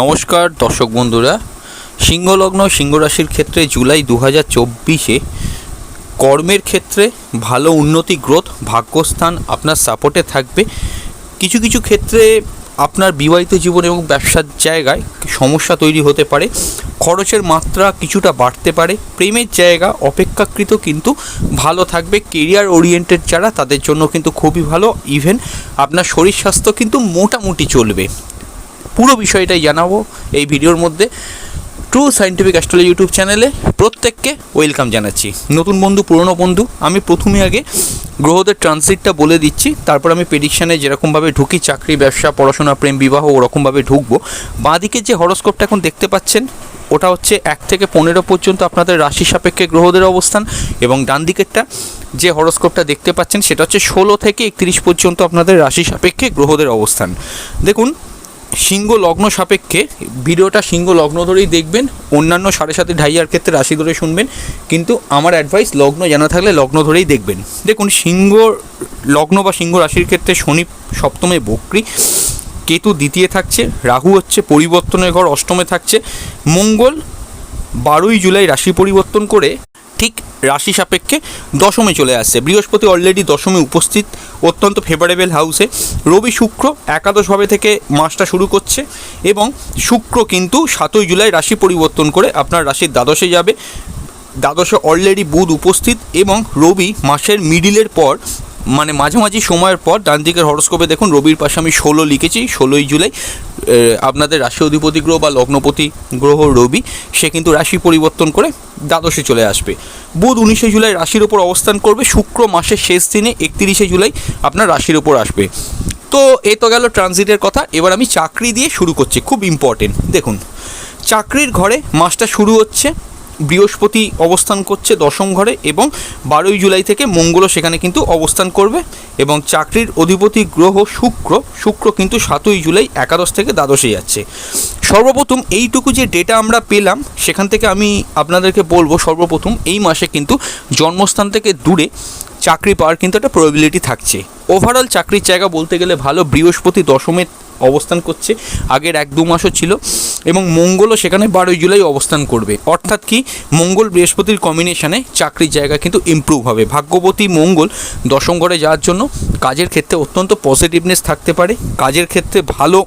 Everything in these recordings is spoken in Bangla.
নমস্কার, দর্শক বন্ধুরা। সিংহলগ্ন সিংহ রাশির ক্ষেত্রে জুলাই দু হাজার চব্বিশে কর্মের ক্ষেত্রে ভালো উন্নতি, গ্রোথ, ভাগ্যস্থান আপনার সাপোর্টে থাকবে। কিছু কিছু ক্ষেত্রে আপনার বিবাহিত জীবন এবং ব্যবসার জায়গায় সমস্যা তৈরি হতে পারে। খরচের মাত্রা কিছুটা বাড়তে পারে। প্রেমের জায়গা অপেক্ষাকৃত কিন্তু ভালো থাকবে। কেরিয়ার ওরিয়েন্টেড যারা, তাদের জন্য কিন্তু খুবই ভালো। ইভেন আপনার শরীর স্বাস্থ্য কিন্তু মোটামুটি চলবে। পুরো বিষয়টাই জানাব এই ভিডিওর মধ্যে। ট্রু সাইন্টিফিক অ্যাস্ট্রোলজি ইউটিউব চ্যানেলে প্রত্যেককে ওয়েলকাম জানাচ্ছি। নতুন বন্ধু, পুরনো বন্ধু, আমি প্রথমে আগে গ্রহদের ট্রানজিটটা বলে দিচ্ছি। তারপর আমি প্রেডিকশানে যেরকমভাবে ঢুকি, চাকরি, ব্যবসা, পড়াশোনা, প্রেম, বিবাহ, ওরকমভাবে ঢুকবো। বাঁদিকে যে হরস্কোপটা এখন দেখতে পাচ্ছেন, ওটা হচ্ছে এক থেকে পনেরো পর্যন্ত আপনাদের রাশি সাপেক্ষে গ্রহদের অবস্থান এবং ডান দিকেরটা যে হরস্কোপটা দেখতে পাচ্ছেন, সেটা হচ্ছে ষোলো থেকে একত্রিশ পর্যন্ত আপনাদের রাশি সাপেক্ষে গ্রহদের অবস্থান। দেখুন সিংহ লগ্ন সাপেক্ষে ভিডিওটা সিংহ লগ্ন ধরেই দেখবেন, অন্যান্য সাড়ে সাথে ঢাইয়ার ক্ষেত্রে রাশি ধরে শুনবেন, কিন্তু আমার অ্যাডভাইস লগ্ন জানা থাকলে লগ্ন ধরেই দেখবেন। দেখুন, সিংহ লগ্ন বা সিংহ রাশির ক্ষেত্রে শনি সপ্তমে বক্রি, কেতু দ্বিতীয় থাকছে, রাহু হচ্ছে পরিবর্তনের ঘর অষ্টমে থাকছে, মঙ্গল বারোই জুলাই রাশি পরিবর্তন করে ঠিক রাশি সাপেক্ষে দশমে চলে আসছে। বৃহস্পতি অলরেডি দশমে উপস্থিত, অত্যন্ত ফেভারেবল হাউসে রবি শুক্র একাদশভাবে থেকে মাসটা শুরু করছে এবং শুক্র কিন্তু সাতই জুলাই রাশি পরিবর্তন করে আপনার রাশির দ্বাদশে যাবে। দ্বাদশে অলরেডি বুধ উপস্থিত এবং রবি মাসের মিডিলের পর মানে মাঝামাঝি সময়ের পর ডান দিকের হরস্কোপে দেখুন রবির পাশে আমি ষোলো লিখেছি, ষোলোই জুলাই। আপনাদের রাশি অধিপতি গ্রহ বা লগ্নপতি গ্রহ রবি, সে কিন্তু রাশি পরিবর্তন করে দ্বাদশে চলে আসবে। বুধ উনিশে জুলাই রাশির ওপর অবস্থান করবে, শুক্র মাসের শেষ দিনে একত্রিশে জুলাই আপনার রাশির ওপর আসবে। তো এ তো গেল ট্রানজিটের কথা, এবার আমি চাকরি দিয়ে শুরু করছি, খুব ইম্পর্টেন্ট দেখুন, চাকরির ঘরে মাসটা শুরু হচ্ছে বৃহস্পতি অবস্থান করছে দশম ঘরে এবং বারোই জুলাই থেকে মঙ্গলও সেখানে কিন্তু অবস্থান করবে এবং চাকরির অধিপতি গ্রহ শুক্র শুক্র কিন্তু সাতই জুলাই একাদশ থেকে দ্বাদশে যাচ্ছে। সর্বপ্রথম এইটুকু যে ডেটা আমরা পেলাম, সেখান থেকে আমি আপনাদেরকে বলব সর্বপ্রথম এই মাসে কিন্তু জন্মস্থান থেকে দূরে চাকরি পাওয়ার কিন্তু একটা প্রবাবিলিটি থাকছে। ওভারঅল চাকরির জায়গা বলতে গেলে ভালো, বৃহস্পতি দশমে অবস্থান করছে। আগের এক দু মাসও ছিল এবং মঙ্গলও সেখানে বারোই জুলাই অবস্থান করবে। অর্থাৎ কি, মঙ্গল বৃহস্পতির কম্বিনেশনে চাকরির জায়গা কিন্তু ইম্প্রুভ হবে। ভাগ্যবতী মঙ্গল দশম ঘরে যাওয়ার জন্য কাজের ক্ষেত্রে অত্যন্ত পজিটিভনেস থাকতে পারে। কাজের ক্ষেত্রে ভালো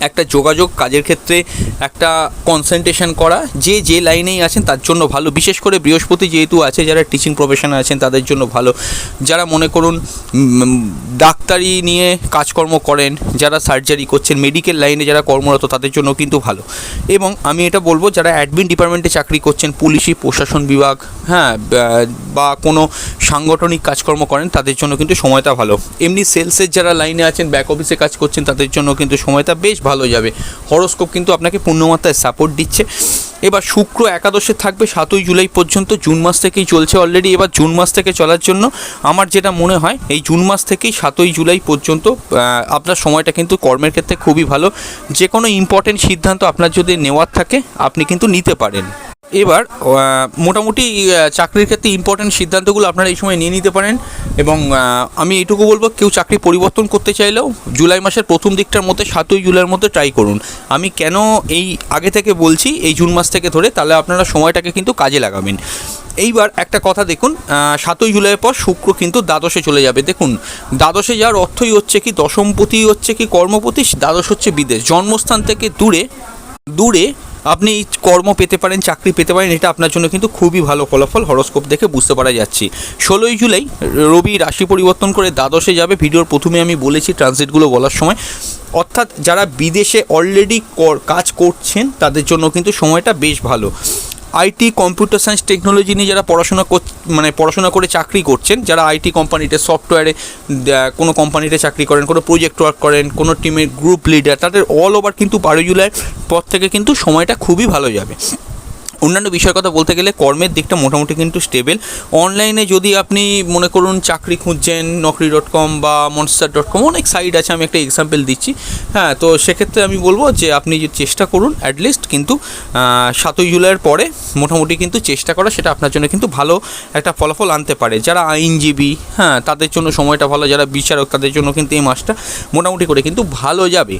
একটা যোগাযোগ কাজের ক্ষেত্রে একটা কনসেন্ট্রেশন করা। যে যে লাইনেই আছেন তার জন্য ভালো। বিশেষ করে বৃহস্পতি যেহেতু আছে, যারা টিচিং প্রফেশনে আছেন তাদের জন্য ভালো। যারা মনে করুন ডাক্তারি নিয়ে কাজকর্ম করেন, যারা সার্জারি করছেন মেডিকেল লাইনে যারা কর্মরত তাদের জন্য কিন্তু ভালো। এবং আমি এটা বলব, যারা অ্যাডমিন ডিপার্টমেন্টে চাকরি করছেন, পুলিশি, প্রশাসন বিভাগ হ্যাঁ বা কোনো সাংগঠনিক কাজকর্ম করেন, তাদের জন্য কিন্তু সময়টা ভালো। এমনি সেলসের যারা লাইনে আছেন ব্যাক অফিসে কাজ করছেন, তাদের জন্য কিন্তু সময়টা বেশ ভালো। যাবে। হরস্কোপ কিন্তু আপনাকে পূর্ণমাত্রায় সাপোর্ট দিচ্ছে। এবার শুক্র একাদশে থাকবে, সাতই জুলাই পর্যন্ত, জুন মাস থেকেই চলছে অলরেডি এবার জুন মাস থেকে চলার জন্য আমার যেটা মনে হয়, এই জুন মাস থেকেই সাতই জুলাই পর্যন্ত আপনার সময়টা কিন্তু কর্মের ক্ষেত্রে খুবই ভালো। যে কোনো ইম্পর্টেন্ট সিদ্ধান্ত আপনার যদি নেওয়ার থাকে, আপনি কিন্তু নিতে পারেন। এবার মোটামুটি চাকরির ক্ষেত্রে ইম্পর্টেন্ট সিদ্ধান্তগুলো আপনারা এই সময় নিয়ে নিতে পারেন এবং আমি এইটুকু বলব, কেউ চাকরি পরিবর্তন করতে চাইলেও জুলাই মাসের প্রথম দিকটার মধ্যে, সাতই জুলাইয়ের মধ্যে ট্রাই করুন। আমি কেন এই, আগে থেকে বলছি, এই জুন মাস থেকে ধরে, তাহলে আপনারা সময়টাকে কিন্তু কাজে লাগাবেন। এইবার একটা কথা দেখুন সাতই জুলাইয়ের পর শুক্র কিন্তু দ্বাদশে চলে যাবে। দেখুন, দ্বাদশে যাওয়ার অর্থই হচ্ছে কি, দশমপতি হচ্ছে কি কর্মপতি, দ্বাদশ হচ্ছে বিদেশ। জন্মস্থান থেকে দূরে দূরে আপনি কর্ম পেতে পারেন, চাকরি পেতে পারেন, এটা আপনার জন্য কিন্তু খুবই ভালো ফলাফল। হরস্কোপ দেখে বুঝতে পারা যাচ্ছে। ষোলোই জুলাই, রবি রাশি পরিবর্তন করে দ্বাদশে যাবে। ভিডিওর প্রথমে আমি বলেছি ট্রানজিটগুলো বলার সময়। অর্থাৎ যারা বিদেশে অলরেডি কাজ করছেন, তাদের জন্য কিন্তু সময়টা বেশ ভালো। আইটি কম্পিউটার সায়েন্স টেকনোলজি নিয়ে যারা পড়াশোনা কর মানে পড়াশোনা করে চাকরি করছেন, যারা আইটি কোম্পানিতে সফটওয়্যারে কোনো কোম্পানিতে চাকরি করেন, কোনো প্রজেক্ট ওয়ার্ক করেন, কোনো টিমের গ্রুপ লিডার তাদের অল ওভার কিন্তু বারো জুলাইয়ের পর থেকে কিন্তু সময়টা খুবই ভালো যাবে। অন্যান্য বিষয়ের কথা বলতে গেলে কর্মের দিকটা মোটামুটি কিন্তু স্টেবল অনলাইনে যদি আপনি মনে করুন চাকরি খুঁজছেন, নকরি ডট কম বা মনস্টার ডট কম অনেক সাইট আছে, আমি একটা এক্সাম্পল দিচ্ছি। হ্যাঁ তো সেক্ষেত্রে আমি বলব যে আপনি চেষ্টা করুন অ্যাটলিস্ট কিন্তু সাতই জুলাইয়ের পরে মোটামুটি কিন্তু চেষ্টা করা, সেটা আপনার জন্য কিন্তু ভালো একটা ফলাফল আনতে পারে। যারা আইনজীবী হ্যাঁ তাদের জন্য সময়টা ভালো, যারা বিচারক, তাদের জন্য কিন্তু এই মাসটা মোটামুটি করে কিন্তু ভালো যাবে।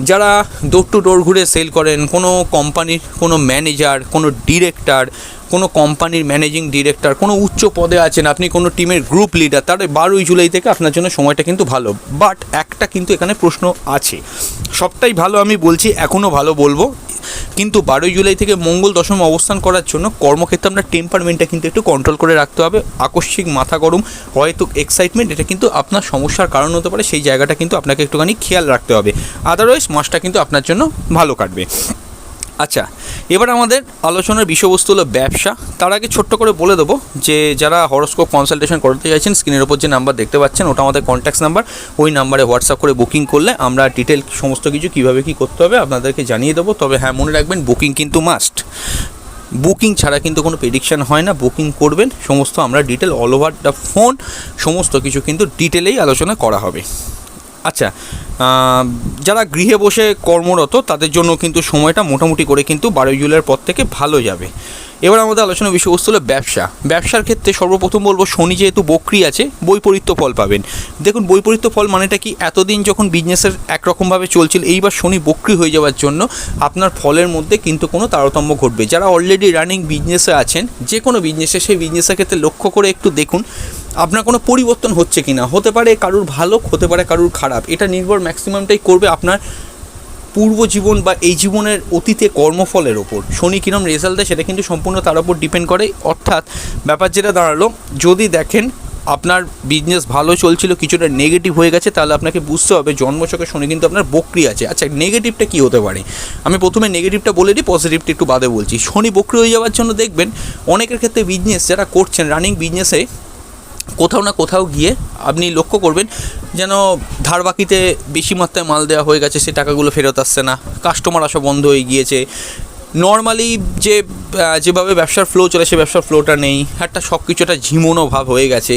যারা ডোর টু ডোর ঘুরে সেল করেন কোনো কোম্পানির কোনো ম্যানেজার কোনো ডিরেক্টর কোনো কোম্পানির ম্যানেজিং ডিরেক্টর কোনো উচ্চ পদে আছেন, আপনি কোনো টিমের গ্রুপ লিডার তাহলে বারোই জুলাই থেকে আপনার জন্য সময়টা কিন্তু ভালো। বাট একটা কিন্তু এখানে প্রশ্ন আছে। সবটাই ভালো আমি বলছি, এখনও ভালো বলব। কিন্তু বারোই জুলাই থেকে মঙ্গল দশম অবস্থান করার জন্য কর্মক্ষেত্রে আপনার টেম্পারমেন্টটা কিন্তু একটু কন্ট্রোল করে রাখতে হবে। আকস্মিক মাথা গরম, হয়তো এক্সাইটমেন্ট এটা কিন্তু আপনার সমস্যার কারণ হতে পারে। সেই জায়গাটা কিন্তু আপনাকে একটুখানি খেয়াল রাখতে হবে। আদারওয়াইজ মাসটা কিন্তু আপনার জন্য ভালো কাটবে। আচ্ছা এবার আমাদের আলোচনার বিষয়বস্তু হলো ব্যবসা। তার আগে ছোট্ট করে বলে দেবো যে, যারা হরস্কোপ কনসালটেশন করতে চাইছেন স্ক্রিনের ওপর যে নাম্বার দেখতে পাচ্ছেন, ওটা আমাদের কন্ট্যাক্ট নাম্বার ওই নাম্বারে হোয়াটসঅ্যাপ করে বুকিং করলে আমরা ডিটেল সমস্ত কিছু কীভাবে কী করতে হবে আপনাদেরকে জানিয়ে দেবো। তবে হ্যাঁ মনে রাখবেন বুকিং কিন্তু মাস্ট বুকিং ছাড়া কিন্তু কোনো প্রেডিকশান হয় না বুকিং করবেন, সমস্ত আমরা detail all over the phone সমস্ত কিছু কিন্তু ডিটেলেই আলোচনা করা হবে। আচ্ছা যারা গৃহে বসে কর্মরত, তাদের জন্য কিন্তু সময়টা মোটামুটি করে কিন্তু বারোই জুলাইয়ের পর থেকে ভালো যাবে। এবার আমাদের আলোচনার বিষয়বস্তু হলো ব্যবসা। ব্যবসার ক্ষেত্রে সর্বপ্রথম বলব, শনি যেহেতু বক্রি আছে, বৈপরীত্য ফল পাবেন। দেখুন, বৈপরীত্য ফল মানেটা কি? এতদিন যখন বিজনেসের একরকমভাবে চলছিল, এইবার শনি বক্রি হয়ে যাওয়ার জন্য আপনার ফলের মধ্যে কিন্তু কোনো তারতম্য ঘটবে। যারা অলরেডি রানিং বিজনেসে আছেন যে কোনো বিজনেসে সেই বিজনেসের ক্ষেত্রে লক্ষ্য করে একটু দেখুন আপনার কোনো পরিবর্তন হচ্ছে কি না হতে পারে কারুর ভালো, হতে পারে কারুর খারাপ। এটা নির্ভর ম্যাক্সিমামটাই করবে আপনার পূর্ব জীবন বা এই জীবনের অতীতে কর্মফলের ওপর। শনি কিরম রেজাল্ট দেয় সেটা কিন্তু সম্পূর্ণ তার উপর ডিপেন্ড করে। অর্থাৎ ব্যাপার যেটা দাঁড়াল, যদি দেখেন আপনার বিজনেস ভালো চলছিল, কিছুটা নেগেটিভ হয়ে গেছে, তাহলে আপনাকে বুঝতে হবে জন্মচকে শনি কিন্তু আপনার বক্রি আছে। আচ্ছা নেগেটিভটা কী হতে পারে? আমি প্রথমে নেগেটিভটা বলে দিই পজিটিভটা একটু বাদে বলছি। শনি বক্রি হয়ে যাওয়ার জন্য দেখবেন, অনেকের ক্ষেত্রে বিজনেস যারা করছেন রানিং বিজনেসে কোথাও না কোথাও গিয়ে আপনি লক্ষ্য করবেন যেন ধার বাকিতে বেশি মাত্রায় মাল দেওয়া হয়ে গেছে সে টাকাগুলো ফেরত আসছে না কাস্টমার আসা বন্ধ হয়ে গিয়েছে। নর্মালি যে যেভাবে ব্যবসার ফ্লো চলে, সে ব্যবসার ফ্লোটা নেই একটা সব কিছু একটা ঝিমোনো ভাব হয়ে গেছে।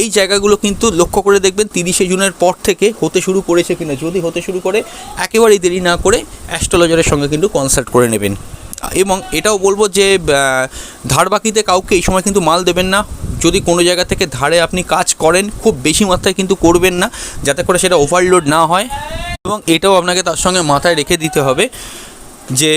এই জায়গাগুলো কিন্তু লক্ষ্য করে দেখবেন তিরিশে জুনের পর থেকে হতে শুরু করেছে কিনা। যদি হতে শুরু করে, একেবারেই দেরি না করে অ্যাস্ট্রোলজারের সঙ্গে কিন্তু কনসাল্ট করে নেবেন। এবং এটাও বলব যে ধার বাকিতে কাউকে এই সময় কিন্তু মাল দেবেন না। যদি কোনো জায়গা থেকে ধারে আপনি কাজ করেন, খুব বেশি মাত্রায় কিন্তু করবেন না, যাতে করে সেটা ওভারলোড না হয়। এবং এটাও আপনাকে তার সঙ্গে মাথায় রেখে দিতে হবে যে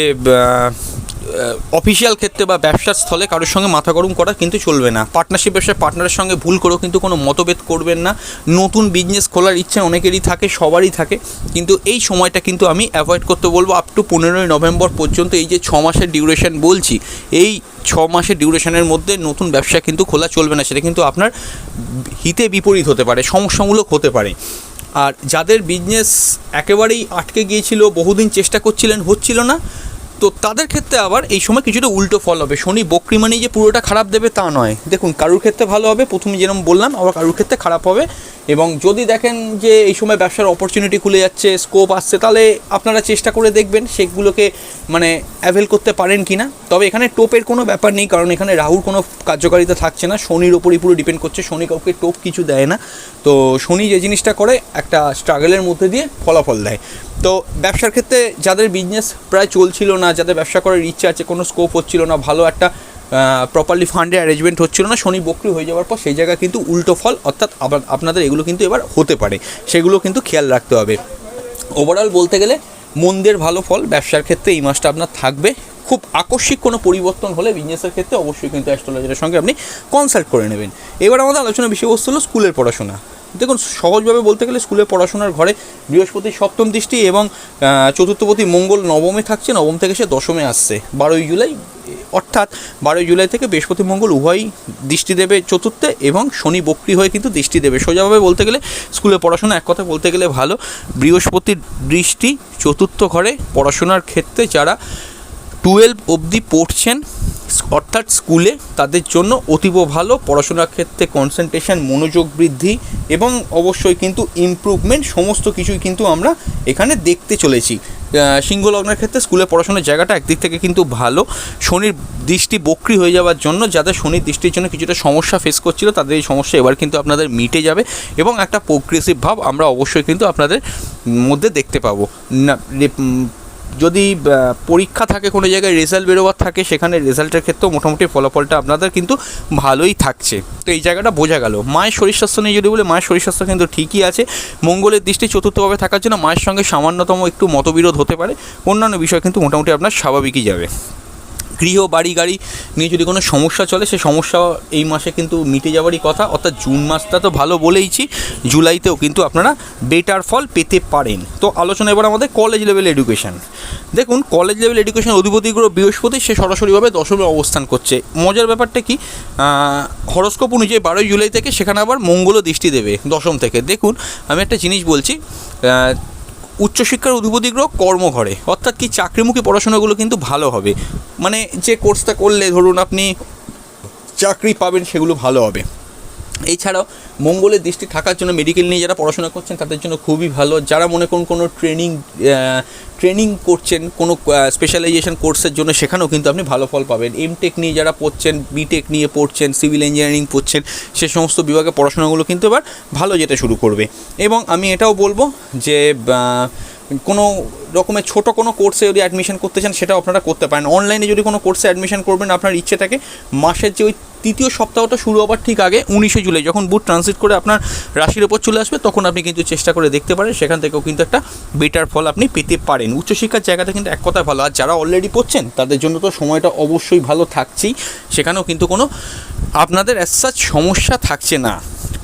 অফিসিয়াল ক্ষেত্রে বা ব্যবসার স্থলে কারোর সঙ্গে মাথা গরম করা কিন্তু চলবে না। পার্টনারশিপ ব্যবসায় পার্টনারের সঙ্গে ভুল করেও কিন্তু কোনো মতভেদ করবেন না। নতুন বিজনেস খোলার ইচ্ছে অনেকেরই থাকে, সবারই থাকে। কিন্তু এই সময়টা কিন্তু আমি অ্যাভয়েড করতে বলব আপ টু পনেরোই নভেম্বর পর্যন্ত এই যে ছ মাসের ডিউরেশন বলছি, এই ছ মাসের ডিউরেশনের মধ্যে নতুন ব্যবসা কিন্তু খোলা চলবে না। সেটা কিন্তু আপনার হিতে বিপরীত হতে পারে, সমস্যামূলক হতে পারে। আর যাদের বিজনেস একেবারেই আটকে গিয়েছিল, বহুদিন চেষ্টা করছিলেন, হচ্ছিল না। তো তাদের ক্ষেত্রে আবার এই সময় কিছুটা উল্টো ফল হবে। শনি বক্রি মানেই যে পুরোটা খারাপ দেবে তা নয়। দেখুন, কারুর ক্ষেত্রে ভালো হবে, প্রথমে যেরকম বললাম, আবার কারুর ক্ষেত্রে খারাপ হবে। এবং যদি দেখেন যে এই সময় ব্যবসার অপরচুনিটি খুলে যাচ্ছে স্কোপ আসছে, তাহলে আপনারা চেষ্টা করে দেখবেন সেগুলোকে মানে অ্যাভেল করতে পারেন কি না তবে এখানে টোপের কোনো ব্যাপার নেই, কারণ এখানে রাহুর কোনো কার্যকারিতা থাকছে না। শনির ওপরই পুরো ডিপেন্ড করছে, শনি কাউকে টোপ কিছু দেয় না। তো শনি যে জিনিসটা করে, একটা স্ট্রাগলের মধ্যে দিয়ে ফলাফল দেয়। তো ব্যবসার ক্ষেত্রে যাদের বিজনেস প্রায় চলছিল না, যাদের ব্যবসা করার ইচ্ছা আছে, কোনো স্কোপ হচ্ছিল না, ভালো একটা প্রপারলি ফান্ডে অ্যারেঞ্জমেন্ট হচ্ছিল না, শনি বকরি হয়ে যাওয়ার পর সেই জায়গায় কিন্তু উল্টো ফল, অর্থাৎ আপনাদের এগুলো কিন্তু এবার হতে পারে। সেগুলো কিন্তু খেয়াল রাখতে হবে। ওভারঅল বলতে গেলে, মন্দের ভালো ফল ব্যবসার ক্ষেত্রে এই মাসটা আপনার থাকবে। খুব আকস্মিক কোনো পরিবর্তন হলে বিজনেসের ক্ষেত্রে অবশ্যই কিন্তু অ্যাস্ট্রোলজারের সঙ্গে আপনি কনসাল্ট করে নেবেন। এবার আমাদের আলোচনা বিষয়বস্তু হলো স্কুলের পড়াশোনা। দেখুন, সহজভাবে বলতে গেলে স্কুলে পড়াশোনার ঘরে বৃহস্পতির সপ্তম দৃষ্টি এবং চতুর্থপতি মঙ্গল নবমে থাকছে, নবম থেকে সে দশমে আসছে। বারোই জুলাই, অর্থাৎ বারোই জুলাই থেকে বৃহস্পতি মঙ্গল উভয়ই দৃষ্টি দেবে চতুর্থে এবং শনি বক্রি হয়ে কিন্তু দৃষ্টি দেবে। সোজাভাবে বলতে গেলে স্কুলে পড়াশোনা এক কথা বলতে গেলে ভালো। বৃহস্পতির দৃষ্টি চতুর্থ ঘরে পড়াশোনার ক্ষেত্রে যারা টুয়েলভ অবধি পড়ছেন অর্থাৎ স্কুলে তাদের জন্য অতীব ভালো পড়াশোনার ক্ষেত্রে কনসেন্ট্রেশন মনোযোগ বৃদ্ধি এবং অবশ্যই কিন্তু ইমপ্রুভমেন্ট সমস্ত কিছুই কিন্তু আমরা এখানে দেখতে চলেছি। আহ, সিংহ লগ্নের ক্ষেত্রে স্কুলে পড়াশোনার জায়গাটা একদিক থেকে কিন্তু ভালো। শনির দৃষ্টি বক্রি হয়ে যাওয়ার জন্য যাদের শনির দৃষ্টির জন্য কিছুটা সমস্যা ফেস করছিল তাদের এই সমস্যা এবার কিন্তু আপনাদের মিটে যাবে এবং একটা প্রোগ্রেসিভ ভাব আমরা অবশ্যই কিন্তু আপনাদের মধ্যে দেখতে পাবো। না যদি পরীক্ষা থাকে কোনো জায়গায় রেজাল্ট বেরোবার থাকে, সেখানে রেজাল্টের ক্ষেত্রেও মোটামুটি ফলাফলটা আপনাদের কিন্তু ভালোই থাকছে। তো এই জায়গাটা বোঝা গেল। মায়ের শরীর স্বাস্থ্য নিয়ে যদি বলে, মায়ের শরীর স্বাস্থ্য কিন্তু ঠিকই আছে। মঙ্গলের দৃষ্টি চতুর্থভাবে থাকার জন্য মায়ের সঙ্গে সামান্যতম একটু মতবিরোধ হতে পারে। অন্যান্য বিষয় কিন্তু মোটামুটি আপনার স্বাভাবিকই যাবে। গৃহ, বাড়ি, গাড়ি নিয়ে যদি কোনো সমস্যা চলে সেই সমস্যা এই মাসে কিন্তু মিটে যাওয়ারই কথা। অর্থাৎ জুন মাসটা তো ভালো বলেইছি, জুলাইতেও কিন্তু আপনারা বেটার ফল পেতে পারেন। তো আলোচনা এবার আমাদের কলেজ লেভেল এডুকেশন দেখুন কলেজ লেভেল এডুকেশন অধিপতি গ্রহ বৃহস্পতি, সে সরাসরিভাবে দশমে অবস্থান করছে। মজার ব্যাপারটা কি? হরস্কোপ অনুযায়ী বারোই জুলাই থেকে সেখানে আবার মঙ্গলও দৃষ্টি দেবে দশম থেকে। দেখুন, আমি একটা জিনিস বলছি উচ্চশিক্ষার অধিপতি গ্রহ কর্মঘরে। অর্থাৎ কি চাকরিমুখী পড়াশোনাগুলো কিন্তু ভালো হবে। মানে যে কোর্সটা করলে ধরুন আপনি চাকরি পাবেন সেগুলো ভালো হবে। এছাড়াও মঙ্গলের দৃষ্টি থাকার জন্য মেডিকেল নিয়ে যারা পড়াশোনা করছেন, তাদের জন্য খুবই ভালো। যারা মনে করুন কোনো ট্রেনিং ট্রেনিং করছেন, কোনো স্পেশালাইজেশন কোর্সের জন্য, সেখানেও কিন্তু আপনি ভালো ফল পাবেন। এমটেক নিয়ে যারা পড়ছেন বিটেক নিয়ে পড়ছেন সিভিল ইঞ্জিনিয়ারিং পড়ছেন, সে সমস্ত বিভাগে পড়াশোনাগুলো কিন্তু এবার ভালো যেতে শুরু করবে। এবং আমি এটাও বলব যে কোনো রকমের ছোট কোনো কোর্সে যদি অ্যাডমিশন করতে চান, সেটাও আপনারা করতে পারেন। অনলাইনে যদি কোনো কোর্সে অ্যাডমিশন করবেন, আপনার ইচ্ছে থাকে, মাসের যে ওই তৃতীয় সপ্তাহটা শুরু হবার ঠিক আগে উনিশে জুলাই, যখন বুট ট্রানজিট করে আপনার রাশির ওপর চলে আসবে, তখন আপনি কিন্তু চেষ্টা করে দেখতে পারেন, সেখান থেকেও কিন্তু একটা বেটার ফল আপনি পেতে পারেন। উচ্চশিক্ষার জায়গাতে কিন্তু এক কথায় ভালো। আর যারা অলরেডি পড়ছেন, তাদের জন্য তো সময়টা অবশ্যই ভালো থাকছেই। সেখানেও কিন্তু কোনো আপনাদের অ্যাজ সমস্যা থাকছে না।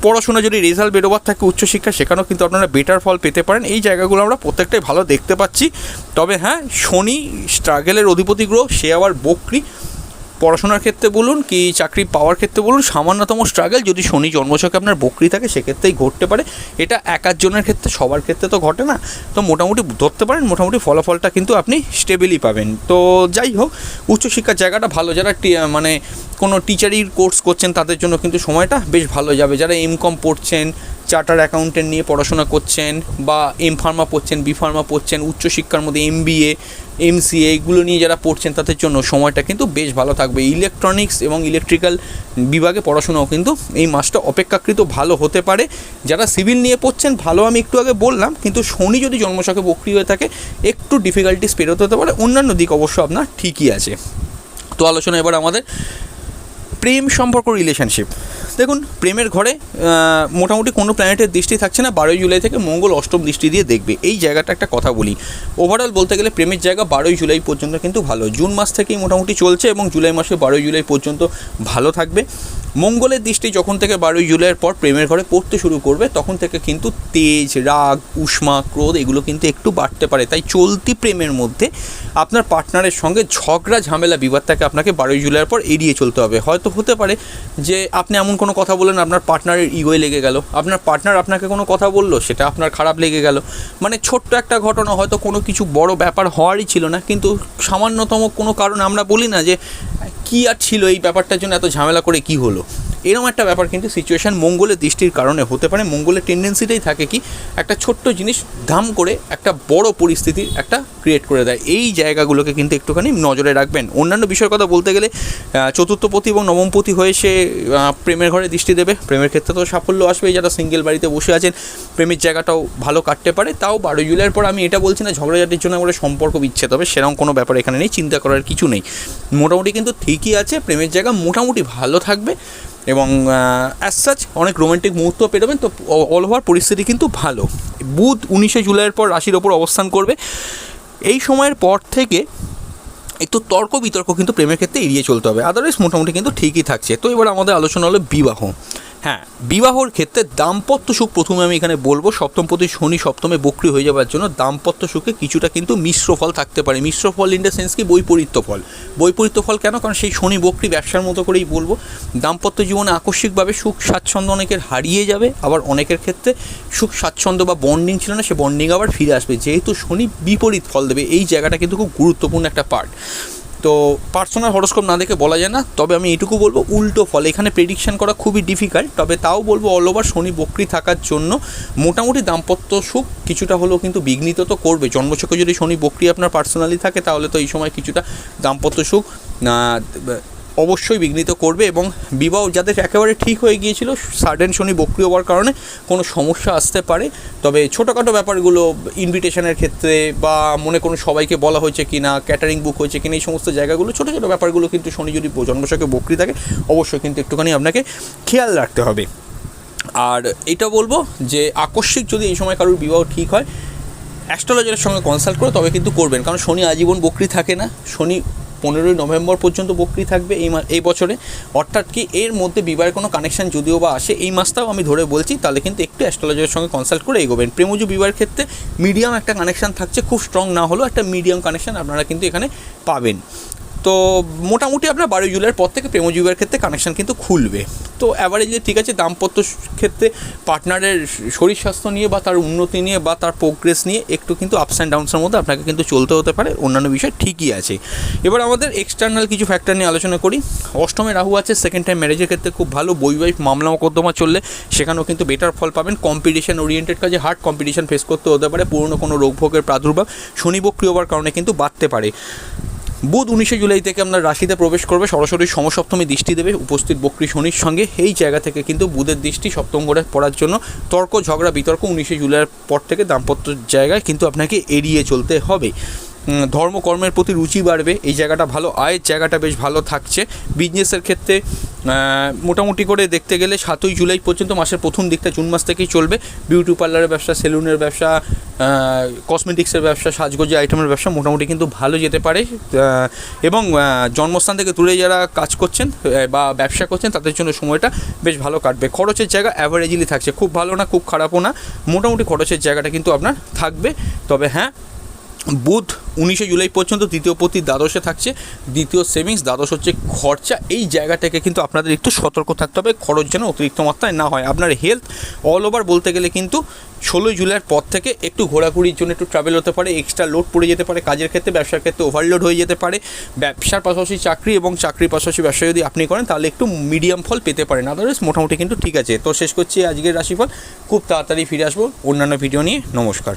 পড়াশোনা যদি রেজাল্ট বেরোবার থাকে উচ্চশিক্ষা সেখানেও কিন্তু আপনারা বেটার ফল পেতে পারেন। এই জায়গাগুলো আমরা প্রত্যেকটাই ভালো দেখতে পাচ্ছি। তবে হ্যাঁ শনি স্ট্রাগেলের অধিপতি গ্রহ, সে আবার বকরি। পড়াশোনার ক্ষেত্রে বলুন কি, চাকরি পাওয়ার ক্ষেত্রে বলুন, সামান্যতম স্ট্রাগল যদি শনি জন্মছকে আপনার বকরি থাকে, সেক্ষেত্রেই ঘটতে পারে। এটা একার জনের ক্ষেত্রে, সবার ক্ষেত্রে তো ঘটে না। তো মোটামুটি ধরতে পারেন, মোটামুটি ফলাফলটা কিন্তু আপনি স্টেবিলই পাবেন। তো যাই হোক, উচ্চশিক্ষার জায়গাটা ভালো। যারা মানে কোনো টিচারির কোর্স করছেন, তাদের জন্য কিন্তু সময়টা বেশ ভালো যাবে। যারা এম কম পড়ছেন চার্টার অ্যাকাউন্টেন্ট নিয়ে পড়াশোনা করছেন বা এম ফার্মা পড়ছেন বি ফার্মা পড়ছেন, উচ্চশিক্ষার মধ্যে এম বিএ এমসিএ এগুলো নিয়ে যারা পড়ছেন, তাদের জন্য সময়টা কিন্তু বেশ ভালো থাকবে। ইলেকট্রনিক্স এবং ইলেকট্রিক্যাল বিভাগে পড়াশোনাও কিন্তু এই মাসটা অপেক্ষাকৃত ভালো হতে পারে। যারা সিভিল নিয়ে পড়ছেন, ভালো আমি একটু আগে বললাম, কিন্তু শনি যদি জন্মশকে বক্রি হয়ে থাকে, একটু ডিফিকাল্টিস পেরোতে হতে পারে। অন্যান্য দিক অবশ্য আপনার ঠিকই আছে। তো আলোচনা এবার আমাদের প্রেম সম্পর্ক রিলেশনশিপ দেখুন, প্রেমের ঘরে মোটামুটি কোনো প্ল্যানেটের দৃষ্টি থাকছে না, বারোই জুলাই থেকে মঙ্গল অষ্টম দৃষ্টি দিয়ে দেখবে। এই জায়গাটা একটা কথা বলি। ওভারঅল বলতে গেলে প্রেমের জায়গা বারোই জুলাই পর্যন্ত কিন্তু ভালো। জুন মাস থেকেই মোটামুটি চলছে এবং জুলাই মাসে বারোই জুলাই পর্যন্ত ভালো থাকবে। মঙ্গলের দৃষ্টি যখন থেকে বারোই জুলাইয়ের পর প্রেমের ঘরে পড়তে শুরু করবে, তখন থেকে কিন্তু তেজ, রাগ, উষ্মা, ক্রোধ এগুলো কিন্তু একটু বাড়তে পারে। তাই চলতি প্রেমের মধ্যে আপনার পার্টনারের সঙ্গে ঝগড়া, ঝামেলা, বিবাদটাকে আপনাকে বারোই জুলাইয়ের পর এড়িয়ে চলতে হবে। হয়তো হতে পারে যে আপনি এমন কোনো কথা বললেন, আপনার পার্টনারের ইগোয় লেগে গেল। আপনার পার্টনার আপনাকে কোনো কথা বলল, সেটা আপনার খারাপ লেগে গেল। মানে ছোট্ট একটা ঘটনা, হয়তো কোনো কিছু বড় ব্যাপার হওয়ারই ছিল না, কিন্তু সামান্যতম কোনো কারণে আমরা বলি না যে কি আর ছিল এই ব্যাপারটার জন্য এত ঝামেলা করে কি হলো? এরকম একটা ব্যাপার কিন্তু সিচুয়েশান মঙ্গলের দৃষ্টির কারণে হতে পারে। মঙ্গলের টেন্ডেন্সিটাই থাকে কি, একটা ছোট্ট জিনিস ধাম করে একটা বড় পরিস্থিতির একটা ক্রিয়েট করে দেয়। এই জায়গাগুলোকে কিন্তু একটুখানি নজরে রাখবেন। অন্যান্য বিষয়ের কথা বলতে গেলে চতুর্থপতি এবং নবমপতি হয়ে সে প্রেমের ঘরে দৃষ্টি দেবে। প্রেমের ক্ষেত্রে তো সাফল্য আসবে। যারা সিঙ্গেল বাড়িতে বসে আছেন, প্রেমের জায়গাটাও ভালো কাটতে পারে। তাও বারো জুলাইয়ের পর আমি এটা বলছি না, ঝগড়াঝাটির জন্য আমরা সম্পর্ক বিচ্ছেদ হবে। সেরকম কোনো ব্যাপার এখানে নেই, চিন্তা করার কিছু নেই। মোটামুটি কিন্তু ঠিকই আছে, প্রেমের জায়গা মোটামুটি ভালো থাকবে। এবং অ্যাজ সাচ অনেক রোমান্টিক মুহূর্ত পেরোবেন তো অল ওভার পরিস্থিতি কিন্তু ভালো। বুধ উনিশে জুলাইয়ের পর রাশির ওপর অবস্থান করবে। এই সময়ের পর থেকে একটু তর্ক বিতর্ক কিন্তু প্রেমের ক্ষেত্রে এড়িয়ে চলতে হবে। আদারওয়াইজ মোটামুটি কিন্তু ঠিকই থাকছে। তো, এবার আমাদের আলোচনা হলো বিবাহ। হ্যাঁ বিবাহর ক্ষেত্রে দাম্পত্য সুখ প্রথমে আমি এখানে বলব সপ্তমপতি শনি সপ্তমে বক্রি হয়ে যাওয়ার জন্য দাম্পত্য সুখে কিছুটা কিন্তু মিশ্র ফল থাকতে পারে। মিশ্র ফল ইন দ্য সেন্স কি বৈপরীত্য ফল। বৈপরীত্য ফল কেন? কারণ সেই শনি বক্রি ব্যবসার মতো করেই বলব। দাম্পত্য জীবনে আকস্মিকভাবে সুখ স্বাচ্ছন্দ্য অনেকের হারিয়ে যাবে, আবার অনেকের ক্ষেত্রে সুখ স্বাচ্ছন্দ্য বা বন্ডিং ছিল না, সে বন্ডিং আবার ফিরে আসবে। যেহেতু শনি বিপরীত ফল দেবে, এই জায়গাটা কিন্তু খুব গুরুত্বপূর্ণ একটা পার্ট তো পার্সোনাল হরস্কোপ না দেখে বলা যায় না, তবে আমি এটুকু বলব, উল্টো ফল, এখানে প্রেডিকশান করা খুবই ডিফিকাল্ট তবে তাও বলব অল ওভার শনি বক্রি থাকার জন্য মোটামুটি দাম্পত্য সুখ কিছুটা হলেও কিন্তু বিঘ্নিত তো করবে। জন্মছকে যদি শনি বক্রি আপনার পার্সোনালি থাকে, তাহলে তো এই সময় কিছুটা দাম্পত্য সুখ অবশ্যই বিঘ্নিত করবে এবং বিবাহ যাদের একেবারে ঠিক হয়ে গিয়েছিল সাডেন শনি বক্রি হওয়ার কারণে কোনো সমস্যা আসতে পারে। তবে ছোটোখাটো ব্যাপারগুলো, ইনভিটেশনের ক্ষেত্রে বা মনে কোনো সবাইকে বলা হয়েছে কি না ক্যাটারিং বুক হয়েছে কিনা, এই সমস্ত জায়গাগুলো, ছোটো ছোটো ব্যাপারগুলো কিন্তু শনি যদি জন্মশকে বক্রি থাকে, অবশ্যই কিন্তু একটুখানি আপনাকে খেয়াল রাখতে হবে। আর এটা বলব যে আকস্মিক যদি এই সময় কারোর বিবাহ ঠিক হয় অ্যাস্ট্রোলজারের সঙ্গে কনসাল্ট করে তবে কিন্তু করবেন। কারণ শনি আজীবন বকরি থাকে না। শনি পনেরোই নভেম্বর পর্যন্ত বক্রি থাকবে এই এই বছরে। অর্থাৎ কি এর মধ্যে বিবাহের কোনো কানেকশান যদিও বা আসে, এই মাসটাও আমি ধরে বলছি, তাহলে কিন্তু একটু অ্যাস্ট্রোলজারের সঙ্গে কনসাল্ট করে এগোবেন। প্রেমজু বিবাহের ক্ষেত্রে মিডিয়াম একটা কানেকশান থাকছে, খুব স্ট্রং না হলেও একটা মিডিয়াম কানেকশান আপনারা কিন্তু এখানে পাবেন। তো মোটামুটি আপনার বারোই জুলাইয়ের পর থেকে প্রেমজীবের ক্ষেত্রে কানেকশান কিন্তু খুলবে। তো অ্যাভারেজলি ঠিক আছে, দাম্পত্য ক্ষেত্রে পার্টনারের শরীর স্বাস্থ্য নিয়ে বা তার উন্নতি নিয়ে বা তার প্রোগ্রেস নিয়ে একটু কিন্তু আপস অ্যান্ড ডাউনসের মধ্যে আপনাকে কিন্তু চলতে হতে পারে, অন্যান্য বিষয় ঠিকই আছে। এবার আমাদের এক্সটার্নাল কিছু ফ্যাক্টর নিয়ে আলোচনা করি। অষ্টমে রাহু আছে সেকেন্ড টাইম ম্যারেজের ক্ষেত্রে খুব ভালো বৈবাহিক মামলা মোকদ্দমা চললে সেখানেও কিন্তু বেটার ফল পাবেন। কম্পিটিশন ওরিয়েন্টেড কাজে হার্ড কম্পিটিশন ফেস করতে হতে পারে, পুরনো কোনো রোগ ভোগের প্রাদুর্ভাব শনি বক্রি হওয়ার কারণে কিন্তু বাড়তে পারে। বুধ উনিশে জুলাই থেকে আপনার রাশিতে প্রবেশ করবে। সরাসরি সমসপ্তমী দৃষ্টি দেবে উপস্থিত বক্রী শনির সঙ্গে। এই জায়গা থেকে কিন্তু বুধের দৃষ্টি সপ্তম ঘরে পড়ার জন্য। তর্ক, ঝগড়া, বিতর্ক উনিশে জুলাইয়ের পর থেকে দাম্পত্য জায়গায় কিন্তু আপনাকে এড়িয়ে চলতে হবে। ধর্মকর্মের প্রতি রুচি বাড়বে, এই জায়গাটা ভালো, আয়ের জায়গাটা বেশ ভালো থাকছে। বিজনেসের ক্ষেত্রে মোটামুটি করে দেখতে গেলে সাতই জুলাই পর্যন্ত মাসের প্রথম দিকটা জুন মাস থেকেই চলবে। বিউটি পার্লারের ব্যবসা সেলুনের ব্যবসা কসমেটিক্সের ব্যবসা সাজগোজের আইটেমের ব্যবসা মোটামুটি কিন্তু ভালো যেতে পারে। এবং জন্মস্থান থেকে দূরে যারা কাজ করছেন বা ব্যবসা করছেন, তাদের জন্য সময়টা বেশ ভালো কাটবে। খরচের জায়গা অ্যাভারেজলি থাকছে। খুব ভালো না, খুব খারাপও না। মোটামুটি খরচের জায়গাটা কিন্তু আপনার থাকবে। তবে হ্যাঁ বুধ উনিশে জুলাই পর্যন্ত দ্বিতীয় পতি দ্বাদশে থাকছে। দ্বিতীয় সেভিংস, দ্বাদশ হচ্ছে খরচা। এই জায়গাটাকে কিন্তু আপনাদের একটু সতর্ক থাকতে হবে। খরচ যেন অতিরিক্ত মাত্রায় না হয়। আপনার হেলথ অল ওভার বলতে গেলে কিন্তু ষোলোই জুলাইয়ের পর থেকে একটু ঘোরাঘুরির জন্য একটু ট্রাভেল হতে পারে। এক্সট্রা লোড পড়ে যেতে পারে। কাজের ক্ষেত্রে, ব্যবসার ক্ষেত্রে ওভারলোড হয়ে যেতে পারে। ব্যবসার পাশাপাশি চাকরি এবং চাকরির পাশাপাশি ব্যবসা যদি আপনি করেন, তাহলে একটু মিডিয়াম ফল পেতে পারেন। আদারওয়াইজ মোটামুটি কিন্তু ঠিক আছে। তো শেষ করছি আজকের রাশিফল। খুব তাড়াতাড়ি ফিরে আসব। অন্যান্য ভিডিও নিয়ে। নমস্কার।